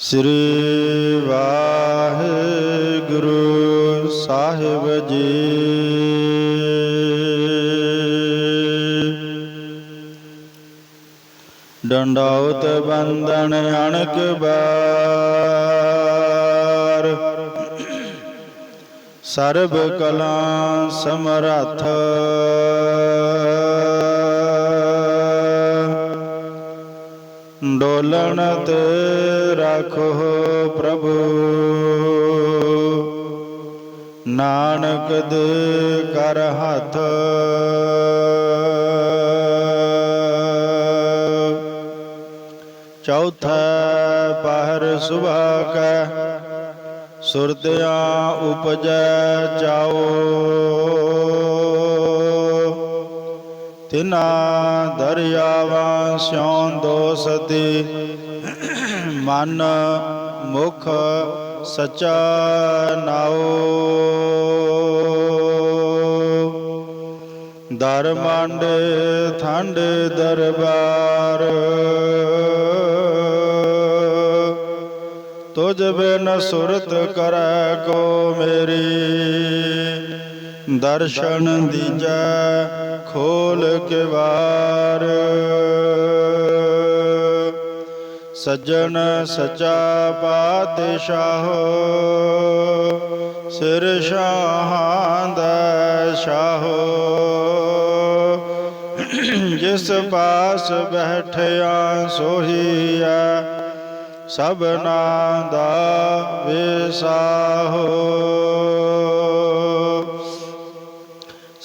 ਸ੍ਰੀ ਵਾਹਿਗੁਰੂ ਸਾਹਿਬ ਜੀ। ਡੰਡਾਉਤ ਬੰਦਨ ਅਣਕ ਬਾਰ। ਸਰਬ ਕਲਾ ਸਮਰੱਥ। ਡੋਲਣ ਰੱਖੋ ਪ੍ਰਭੂ। ਨਾਨਕ ਦੇ ਕਰ ਹੱਥ। ਚੌਥਾ ਪਹਿਰ ਸੁਭਾ ਕੈ ਸੁਰਤਿਆਂ ਉਪਜੈ ਚਾਓ। ਤਿਨਾ ਦਰਿਆਵਾਂ ਸਿਉ ਦੋਸਤੀ ਮਨ ਮੁਖ ਸਚਾ ਨਾਓ ਦਰ ਮੰਡ ਠੰਡ ਦਰਬਾਰ। ਤੁਝ ਬਿਨ ਸੁਰਤ ਕਰੈ ਕੋ ਮੇਰੀ। ਦਰਸ਼ਨ ਦੀਜੈ ਖੋਲ ਕੇ ਵਾਰ। ਸੱਜਣ ਸਚਾ ਪਾਤਸ਼ਾਹ, ਸਿਰ ਸ਼ਾਹਾਂ ਦਾ ਸ਼ਾਹ। ਜਿਸ ਪਾਸ ਬੈਠਿਆ ਸੋਹੀਐ ਸਭਨਾ ਦਾ ਵਿਸਾਹੋ।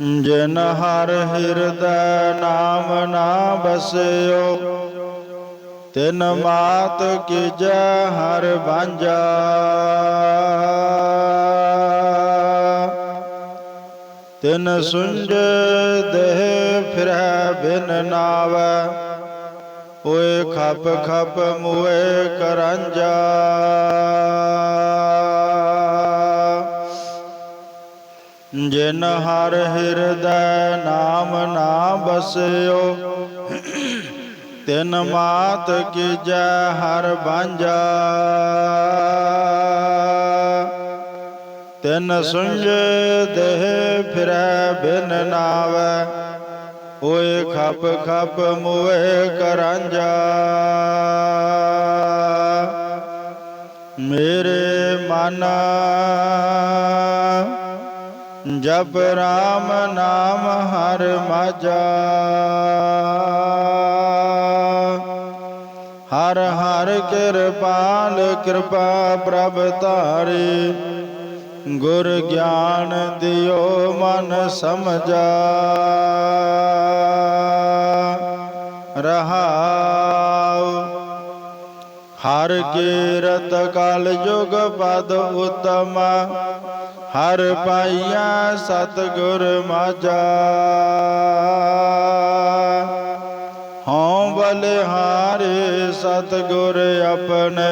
ਜਿਨ ਹਰ ਹਿਰਦੈ ਨਾਮ ਨਾ ਬਸਿਓ। ਤਿਨ ਮਾਤ ਕੀਜੈ ਹਰ ਬਾਂਝਾ ਤਿਨ ਸੁੰਝ ਦੇਹ ਫਿਰੈ ਬਿਨ ਨਾਵੈ। ਓਏ ਖਪ ਖਪ ਮੂਏ ਕਰੰਜਾ। ਜਿਨ ਹਰ ਹਿਰਦੈ ਨਾਮ ਨਾ ਬਸਿਓ, ਤਿਨ ਮਾਤ ਕੀਜੈ ਹਰ ਬਾਂਝਾ। ਤਿਨ ਸੁੰਝ ਦੇਹ ਫਿਰੈ ਬਿਨ ਨਾਵੈ ਓਏ ਖਪ ਖਪ ਮੂਏ ਕਰਾਂਜਾ ਮੇਰੇ ਮਨ ਜਪ ਰਾਮ ਨਾਮ ਹਰ ਮਾਜਾ। ਹਰ ਹਰ ਕਿਰਪਾਲ ਕਿਰਪਾ ਪ੍ਰਭ ਧਾਰੇ। ਗੁਰ ਗਿਆਨ ਦਿਓ ਮਨ ਸਮਝਾ। ਰਹਾਉ ਹਰ ਕੀਰਤ ਕਲ ਯੁਗ ਪਦ ਉਤਮ, ਹਰ ਪਾਈਆ ਸਤਗੁਰ ਮਾਝਾ। ਹਉ ਬਲਿਹਾਰੇ ਸਤਗੁਰ ਆਪਣੇ,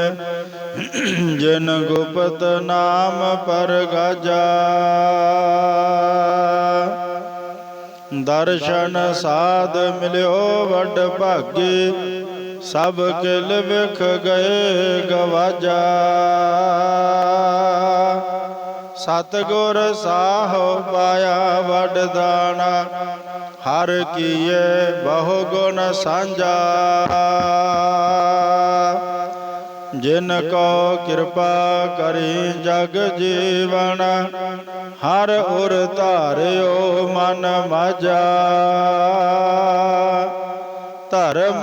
ਜਿਨ ਗੁਪਤ ਨਾਮ ਪਰਗਾਜਾ ਦਰਸ਼ਨ ਸਾਧ ਮਿਲਿਓ ਵੱਡ ਭਾਗੇ ਸਭ ਕਿਲ ਵਿਖ ਗਏ ਗਵਾਜਾ। ਸਤਗੁਰ ਸਾਹੋ ਪਾਇਆ ਵੱਡ ਦਾਣਾ, ਹਰ ਕੀਏ ਬਹੁ ਗੁਣ ਸਾਂਝਾ। ਜਿਨ ਕੋ ਕਿਰਪਾ ਕਰੀ ਜਗ ਜੀਵਨ, ਹਰ ਉਰ ਧਾਰਿਓ ਮਨ ਮਜ਼ਾ। ਧਰਮ